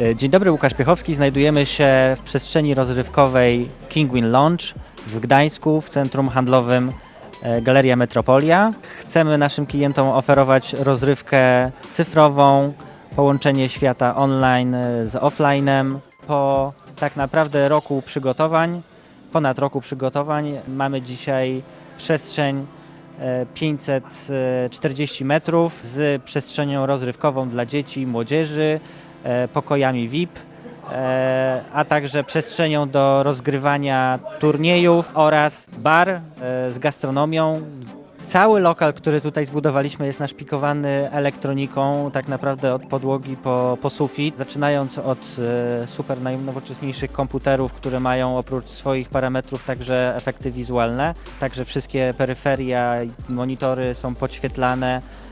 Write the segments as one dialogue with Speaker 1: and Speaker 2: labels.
Speaker 1: E, Dzień dobry, Łukasz Piechowski. Znajdujemy się w przestrzeni rozrywkowej Kingwin Lounge w Gdańsku, w centrum handlowym e, Galeria Metropolia. Chcemy naszym klientom oferować rozrywkę cyfrową, połączenie świata online e, z offlinem. Po tak naprawdę roku przygotowań, ponad roku przygotowań, mamy dzisiaj przestrzeń e, 540 metrów z przestrzenią rozrywkową dla dzieci i młodzieży, e, pokojami VIP, e, a także przestrzenią do rozgrywania turniejów oraz bar e, z gastronomią. Cały lokal, który tutaj zbudowaliśmy jest naszpikowany elektroniką, tak naprawdę od podłogi po, po sufit, zaczynając od e, super najnowocześniejszych komputerów, które mają oprócz swoich parametrów także efekty wizualne, także wszystkie peryferia i monitory są podświetlane e,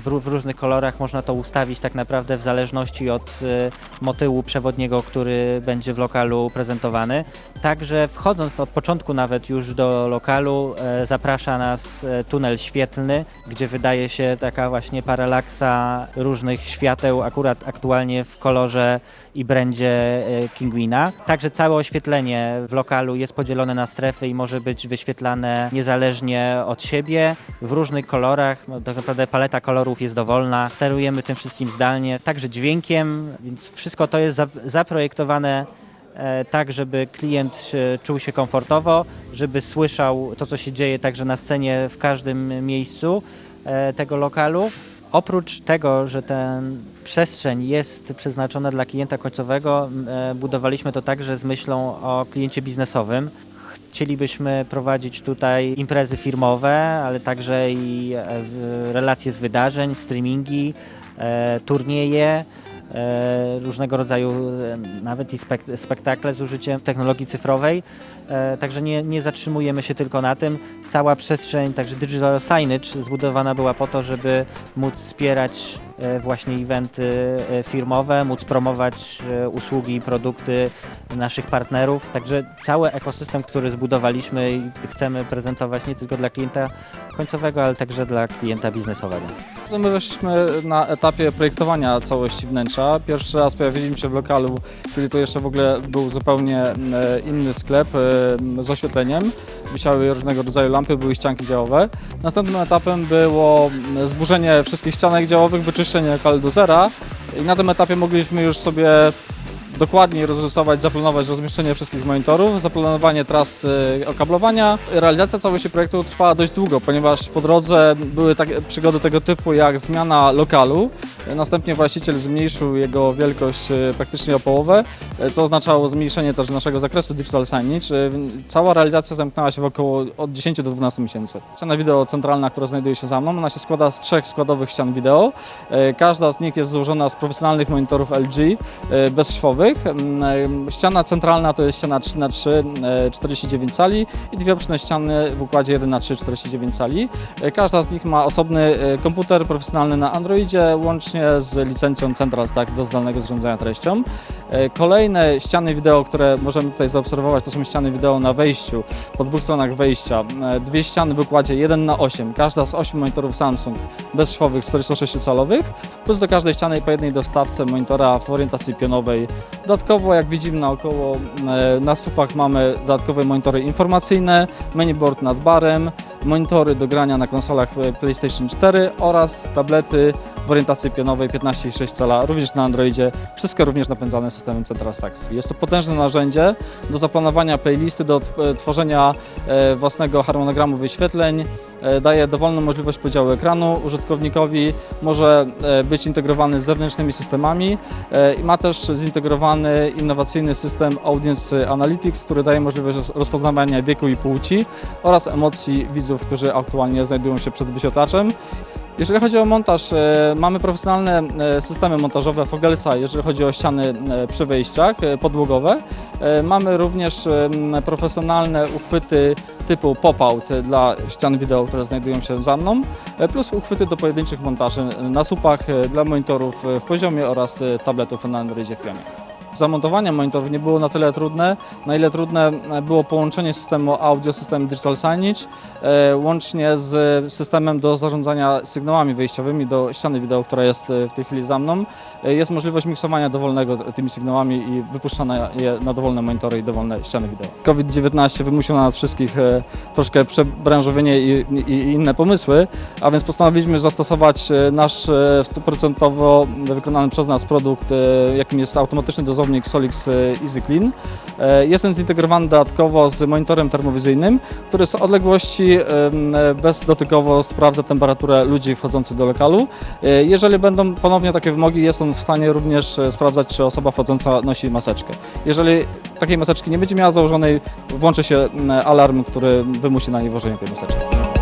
Speaker 1: w, ró- w różnych kolorach, można to ustawić tak naprawdę w zależności od e, motyłu przewodniego, który będzie w lokalu prezentowany. Także wchodząc od początku nawet już do lokalu e, zaprasza nas e, tunel świetlny, gdzie wydaje się taka właśnie paralaksa różnych świateł, akurat aktualnie w kolorze i brandzie e, Kingwina. Także całe oświetlenie w lokalu jest podzielone na strefy i może być wyświetlane niezależnie od siebie w różnych kolorach. No, tak naprawdę paleta kolorów jest dowolna. Sterujemy tym wszystkim zdalnie, także dźwiękiem, więc wszystko to jest za- zaprojektowane e, tak, żeby klient e, czuł się komfortowo, żeby słyszał to, co się dzieje także na scenie w każdym miejscu e, tego lokalu. Oprócz tego, że ten przestrzeń jest przeznaczona dla klienta końcowego, budowaliśmy to także z myślą o kliencie biznesowym. Chcielibyśmy prowadzić tutaj imprezy firmowe, ale także i e, relacje z wydarzeń, streamingi, e, turnieje, e, różnego rodzaju nawet i spek- spektakle z użyciem technologii cyfrowej. Także nie, nie zatrzymujemy się tylko na tym. Cała przestrzeń, także digital signage zbudowana była po to, żeby móc wspierać właśnie eventy e, firmowe, móc promować e, usługi i produkty naszych partnerów. Także cały ekosystem, który zbudowaliśmy i chcemy prezentować nie tylko dla klienta końcowego, ale także dla klienta biznesowego.
Speaker 2: No My weszliśmy na etapie projektowania całości wnętrza. Pierwszy raz pojawiliśmy się w lokalu, kiedy to jeszcze w ogóle był zupełnie e, inny sklep e, z oświetleniem. Wisiały różnego rodzaju lampy, były ścianki działowe. Następnym etapem było zburzenie wszystkich ścianek działowych, wyczyszczenie lokalu do zera i na tym etapie mogliśmy już sobie dokładniej rozrysować, zaplanować rozmieszczenie wszystkich monitorów, zaplanowanie tras y, okablowania. Realizacja całości projektu trwała dość długo, ponieważ po drodze były takie przygody tego typu jak zmiana lokalu. Następnie właściciel zmniejszył jego wielkość y, praktycznie o połowę, y, co oznaczało zmniejszenie też naszego zakresu digital signage. Y, Cała realizacja zamknęła się w około od 10 do 12 miesięcy. Ściana wideo centralna, która znajduje się za mną, ona się składa z trzech składowych ścian wideo. Każda z nich jest złożona z profesjonalnych monitorów LG bezszwowych. Mm, Ściana centralna to jest ściana 3 x 3 y, 49 cali i dwie boczne ściany w układzie 1 x 3 49 cali. Każda z nich ma osobny komputer profesjonalny na Androidzie, łącznie z licencją Central Stack do zdalnego zarządzania treścią. Y, Kolejne ściany wideo, które możemy tutaj zaobserwować, to są ściany wideo na wejściu, po dwóch stronach wejścia. Y, Dwie ściany w układzie 1 na 8 każda z 8 monitorów Samsung bezszwowych 46-calowych, plus do każdej ściany po jednej dostawce monitora w orientacji pionowej. Dodatkowo, jak widzimy naokoło, e, na słupach mamy dodatkowe monitory informacyjne, miniboard nad barem, monitory do grania na konsolach e, PlayStation 4 oraz tablety w orientacji pionowej 15,6 cala, również na Androidzie. Wszystko również napędzane systemem Central. Jest to potężne narzędzie do zaplanowania playlisty, do e, tworzenia e, własnego harmonogramu wyświetleń, e, daje dowolną możliwość podziału ekranu użytkownikowi, może być integrowany z zewnętrznymi systemami i ma też zintegrowany innowacyjny system Audience Analytics, który daje możliwość roz- rozpoznawania wieku i płci oraz emocji widzów, którzy aktualnie znajdują się przed wyświetlaczem. Jeżeli chodzi o montaż, e, mamy profesjonalne e, systemy montażowe Fogelsa, jeżeli chodzi o ściany e, przy wejściach podłogowe. Mamy również profesjonalne uchwyty typu pop-out dla ścian wideo, które znajdują się za mną, plus uchwyty do pojedynczych montaży na słupach dla monitorów w poziomie oraz tabletów na Androidzie w pionie. Zamontowanie monitorów nie było na tyle trudne, na ile trudne e, było połączenie systemu audio, system digital signage, e, łącznie z systemem do zarządzania sygnałami wyjściowymi do ściany wideo, która jest e, w tej chwili za mną. Jest możliwość miksowania dowolnego tymi sygnałami i wypuszczania je na dowolne monitory i dowolne ściany wideo. COVID-19 wymusił na nas wszystkich troszkę przebranżowienie i, i, inne pomysły, a więc postanowiliśmy zastosować nasz e, stuprocentowo wykonany przez nas produkt, jakim jest automatyczny dozownik Solix e, Easy Clean. E, Jest on zintegrowany dodatkowo z monitorem termowizyjnym, który z odległości e, bezdotykowo sprawdza temperaturę ludzi wchodzących do lokalu. Jeżeli będą ponownie takie wymogi, jest on w stanie również sprawdzać, czy osoba wchodząca nosi maseczkę. Jeżeli takiej maseczki nie będzie miała założonej, włączy się alarm, który wymusi na niej włożenie tej maseczki.